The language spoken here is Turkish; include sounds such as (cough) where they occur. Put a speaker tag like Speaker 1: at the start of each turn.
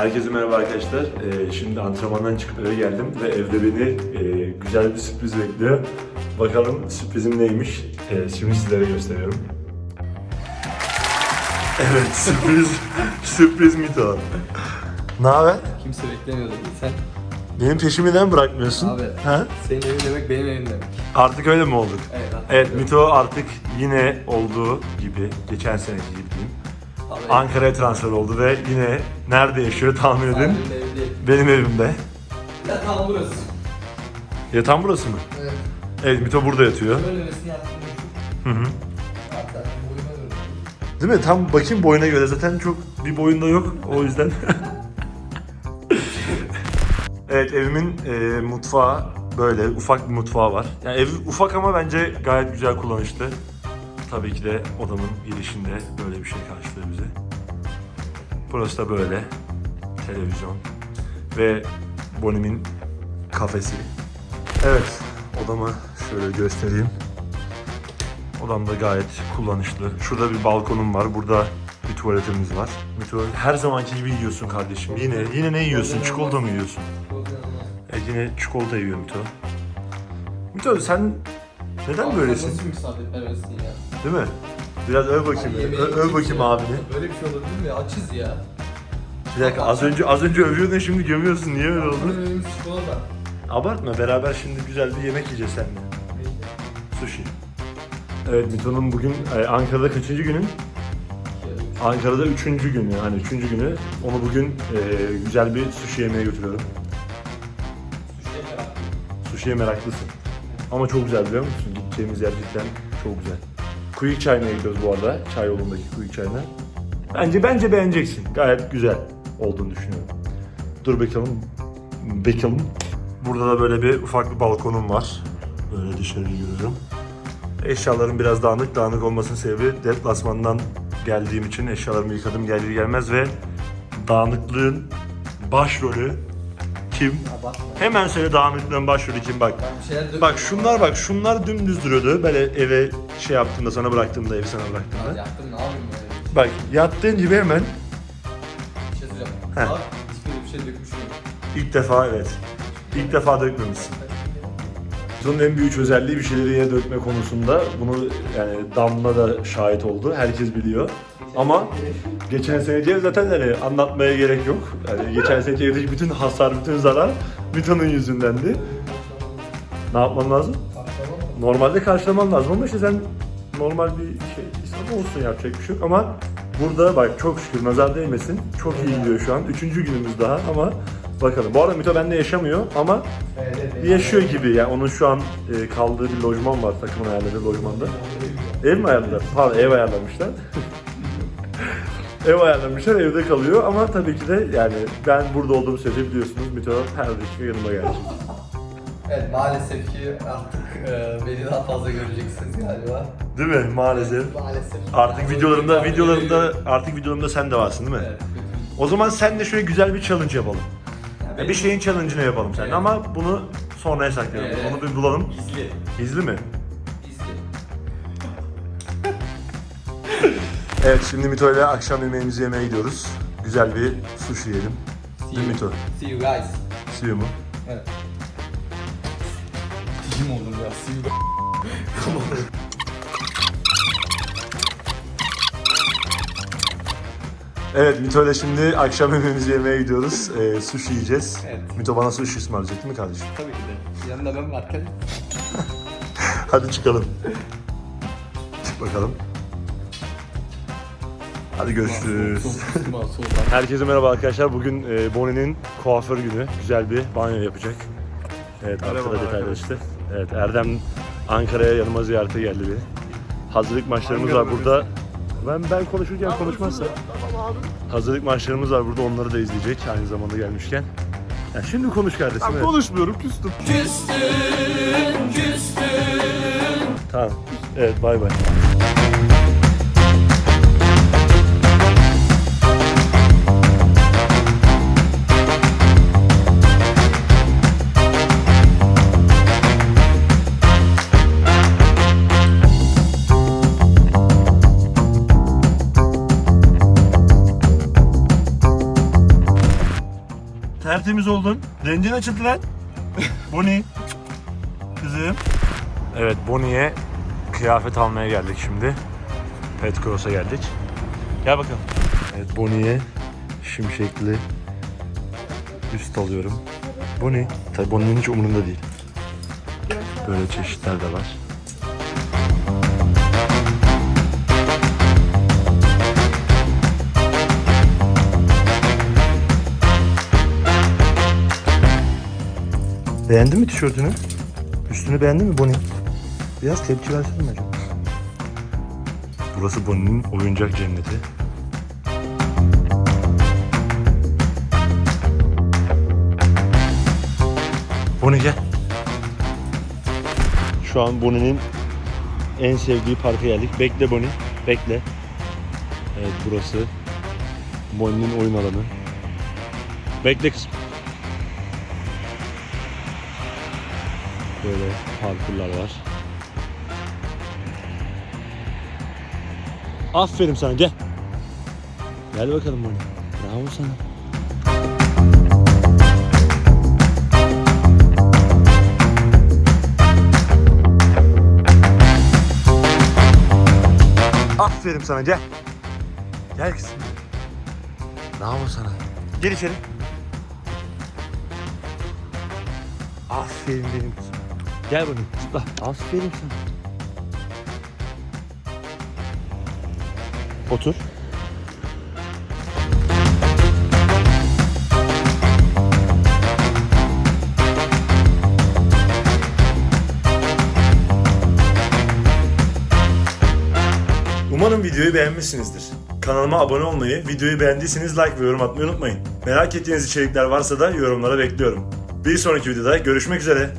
Speaker 1: Herkese merhaba arkadaşlar. Ee, şimdi antrenmandan çıkıp eve geldim ve evde beni e, güzel bir sürpriz bekliyor. Bakalım sürprizim neymiş? Ee, şimdi sizlere gösteriyorum. (laughs) Evet, sürpriz, (laughs) sürpriz Mito. Ne haber?
Speaker 2: Kimse beklemiyordu. Sen
Speaker 1: Benim peşimi neden bırakmıyorsun?
Speaker 2: Abi.
Speaker 1: Ha?
Speaker 2: senin evin demek benim evim demek.
Speaker 1: Artık öyle mi olduk?
Speaker 2: Evet. artık
Speaker 1: Evet,
Speaker 2: öyle.
Speaker 1: Mito artık yine olduğu gibi, geçen seneki gibi diyeyim. Ankara'ya transfer oldu ve yine nerede yaşıyor tahmin edin?
Speaker 2: Benim
Speaker 1: evimde.
Speaker 2: Ya tamam burası.
Speaker 1: Yatan burası mı?
Speaker 2: Evet.
Speaker 1: Evet, Mito burada yatıyor.
Speaker 2: Böylemesini yaptım.
Speaker 1: Hı hı. Değil mi? Tam bakayım boyuna göre zaten çok bir boyunda yok o yüzden. (laughs) evet evimin e, mutfağı böyle ufak bir mutfağı var. Yani ev ufak ama bence gayet güzel kullanışlı. Tabii ki de odamın girişinde böyle bir şey karşılıyor bize. Burası da böyle. Televizyon. Ve Bonnie'min kafesi. Evet odamı şöyle göstereyim. Odam da gayet kullanışlı. Şurada bir balkonum var. Burada bir tuvaletimiz var. Mito her zamanki gibi yiyorsun kardeşim. Yine yine ne yiyorsun? Çikolata mı yiyorsun? E yine çikolata yiyor Mito. Mito sen neden
Speaker 2: Abi
Speaker 1: böylesin?
Speaker 2: Nasıl misafirperversin ya?
Speaker 1: Değil mi? Biraz öv bakayım.
Speaker 2: Ay, yemeğe
Speaker 1: Ö- öv bakayım abini.
Speaker 2: Böyle bir şey olabilir mi ya? Açız ya.
Speaker 1: Bir dakika az önce az önce övüyordun şimdi gömüyorsun. Niye öyle oldu?
Speaker 2: Evimiz çikolata.
Speaker 1: Abartma beraber şimdi güzel bir yemek yiyeceğiz seninle. Sushi. Evet Mito'nun bugün e, Ankara'da kaçıncı günün? Ankara'da üçüncü günü hani üçüncü günü. Onu bugün e, güzel bir sushi yemeye götürüyorum. Sushi'ye meraklısın. Ama çok güzel biliyor musun? Gideceğimiz yer cidden çok güzel. Quick Çay'ına gidiyoruz bu arada. Çay yolundaki Quick Çay'ına. Bence bence beğeneceksin. Gayet güzel olduğunu düşünüyorum. Dur bakalım. Bakalım. Burada da böyle bir ufak bir balkonum var. Böyle dışarıyı görüyorum. Eşyalarım biraz dağınık. Dağınık olmasının sebebi deplasmandan geldiğim için eşyalarımı yıkadım gelir gelmez ve dağınıklığın başrolü kim? Hemen söyle dağınıklığın başrolü kim bak. Bak şunlar bak şunlar dümdüz duruyordu. Böyle eve şey yaptığımda sana bıraktığımda evi sana bıraktığımda.
Speaker 2: yaptım ne yapayım böyle?
Speaker 1: Bak yattığın gibi hemen
Speaker 2: Bir şey söyleyeceğim.
Speaker 1: Heh.
Speaker 2: Abi bir şey dökmüş
Speaker 1: ilk defa evet. İlk defa dökmemişsin. Bunun en büyük özelliği bir şeyleri yere dökme konusunda. Bunu yani Damla da şahit oldu. Herkes biliyor. Ama geçen seneki zaten hani anlatmaya gerek yok. Yani geçen seneki evdeki bütün hasar, bütün zarar Mito'nun yüzündendi. Ne yapman lazım? Normalde karşılaman lazım ama işte sen normal bir şey insan olsun yapacak bir şey yok ama burada bak çok şükür nazar değmesin. Çok iyi gidiyor şu an. Üçüncü günümüz daha ama bakalım. Bu arada Mito bende yaşamıyor ama yaşıyor gibi yani onun şu an e, kaldığı bir lojman var takımın ayarladığı lojmanda. Ev mi ayarladılar? Pardon ev ayarlamışlar. (laughs) ev ayarlamışlar evde kalıyor ama tabii ki de yani ben burada olduğum sürece biliyorsunuz Mito her dakika yanıma gelecek.
Speaker 2: Evet maalesef ki artık e, beni daha fazla göreceksiniz galiba.
Speaker 1: Değil mi? Maalesef.
Speaker 2: Maalesef.
Speaker 1: Artık videolarımda videolarımda artık videolarımda sen de varsın değil mi?
Speaker 2: Evet.
Speaker 1: O zaman sen de şöyle güzel bir challenge yapalım.
Speaker 2: Ya
Speaker 1: bir şeyin challenge'ını yapalım sen
Speaker 2: Evet.
Speaker 1: ama bunu sonraya saklayalım.
Speaker 2: Evet.
Speaker 1: Onu bir bulalım.
Speaker 2: Gizli.
Speaker 1: Gizli mi?
Speaker 2: Gizli. (laughs)
Speaker 1: Evet şimdi Mito ile akşam yemeğimizi yemeye gidiyoruz. Güzel bir sushi yiyelim.
Speaker 2: See
Speaker 1: Değil
Speaker 2: you.
Speaker 1: Mito?
Speaker 2: See you guys.
Speaker 1: See you mu?
Speaker 2: Evet. Tijim oldum ya. See you (laughs) guys.
Speaker 1: Evet Mito ile şimdi akşam yemeğimizi yemeye gidiyoruz. Ee, sushi yiyeceğiz.
Speaker 2: Evet.
Speaker 1: Mito bana sushi ısmarlayacak değil mi kardeşim?
Speaker 2: Tabii ki de. Yanında ben varken. (laughs)
Speaker 1: Hadi çıkalım. Çık bakalım. Hadi görüşürüz. Herkese merhaba arkadaşlar. Bugün e, Bonnie'nin kuaför günü. Güzel bir banyo yapacak. Evet arkada detaylar işte. Evet Erdem Ankara'ya yanıma ziyarete geldi beni. Hazırlık maçlarımız var burada. Ben ben konuşurken konuşmazsa. Hazırlık maçlarımız var burada onları da izleyecek aynı zamanda gelmişken. Ya şimdi konuş kardeşim. evet.
Speaker 3: Konuşmuyorum küstüm.
Speaker 1: Tamam. Evet bay bay. Tertemiz oldun. Rencin açıldı lan. Bonnie. Kızım. Evet Bonnie'ye kıyafet almaya geldik şimdi. Pet Cross'a geldik. Gel bakalım. Evet Bonnie'ye şimşekli üst alıyorum. Bonnie. Tabii Bonnie'nin hiç umurunda değil. Böyle çeşitler de var. Beğendin mi tişörtünü? Üstünü beğendin mi Bonnie? Biraz tepki versene mi acaba? Burası Bonnie'nin oyuncak cenneti. Bonnie gel. Şu an Bonnie'nin en sevdiği parka geldik. Bekle Bonnie. Bekle. Evet burası Bonnie'nin oyun alanı. Bekle kızım. Böyle parkurlar var. Aferin sana gel. Gel bakalım Bonnie. Bravo sana. Aferin sana gel. Gel kızım. Bravo sana. Gel içeri. Aferin benim kızım. Gel bakayım zıpla. Aferin sana. Otur. Umarım videoyu beğenmişsinizdir. Kanalıma abone olmayı, videoyu beğendiyseniz like ve yorum atmayı unutmayın. Merak ettiğiniz içerikler varsa da yorumlara bekliyorum. Bir sonraki videoda görüşmek üzere.